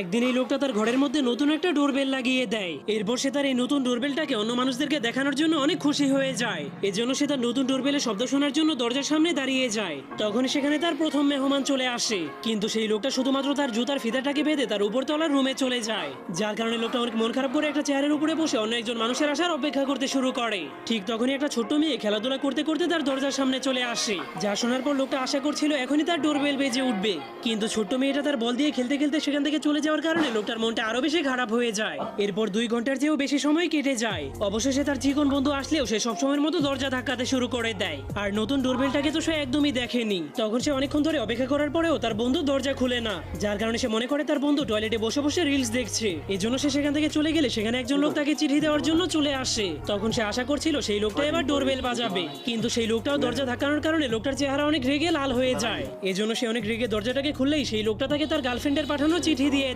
একদিন এই লোকটা তার ঘরের মধ্যে নতুন একটা ডোরবেল লাগিয়ে দেয়। এরপর সে তার এই নতুন ডোরবেলটাকে অন্য মানুষদেরকে দেখানোর জন্য অনেক খুশি হয়ে যায়। এজন্য সে তার নতুন ডোরবেলের শব্দ শোনার জন্য দরজার সামনে দাঁড়িয়ে যায়। তখন সেখানে তার প্রথম মেহমান চলে আসে। কিন্তু সেই লোকটা শুধুমাত্র তার জুতার ফিতাটাকে বেঁধে তার উপরতলার রুমে চলে যায়। যার কারণে লোকটা অনেক মন খারাপ করে একটা চেয়ারের উপরে বসে অন্য একজন মানুষের আসার অপেক্ষা করতে শুরু করে। ঠিক তখনই একটা ছোট্ট মেয়ে খেলাধুলা করতে করতে তার দরজার সামনে চলে আসে। যা শোনার পর লোকটা আশা করছিল এখনই তার ডোরবেল বেজে উঠবে। কিন্তু ছোট্ট মেয়েটা তার বল দিয়ে খেলতে খেলতে সেখান থেকে চলে যাওয়ার কারণে লোকটার মনটা আরও বেশি খারাপ হয়ে যায়। এরপর দুই ঘণ্টার চেয়েও বেশি সময় কেটে যায়। অবশেষে তার চিকন বন্ধু আসলেও সে সবসময়ের মতো দরজা ধাক্কাতে শুরু করে দেয়। আর নতুন ডোরবেলটাকে তো সে একদমই দেখেনি। তখন সে অনেকক্ষণ ধরে অপেক্ষা করার পরেও তার বন্ধু দরজা খুলে না। যার কারণে সে মনে করে তার বন্ধু টয়লেটে বসে বসে রিলস দেখছে। এই জন্য সে সেখান থেকে চলে গেলে সেখানে একজন লোক তাকে চিঠি দেওয়ার জন্য চলে আসে। তখন সে আশা করছিল সেই লোকটা এবার ডোরবেল বাজাবে। কিন্তু সেই লোকটাও দরজা ধাক্কানোর কারণে লোকটার চেহারা অনেক রেগে লাল হয়ে যায়। এজন্য সে অনেক রেগে দরজাটাকে খুললেই সেই লোকটা তাকে তার গার্লফ্রেন্ডের পাঠানো চিঠি দিয়ে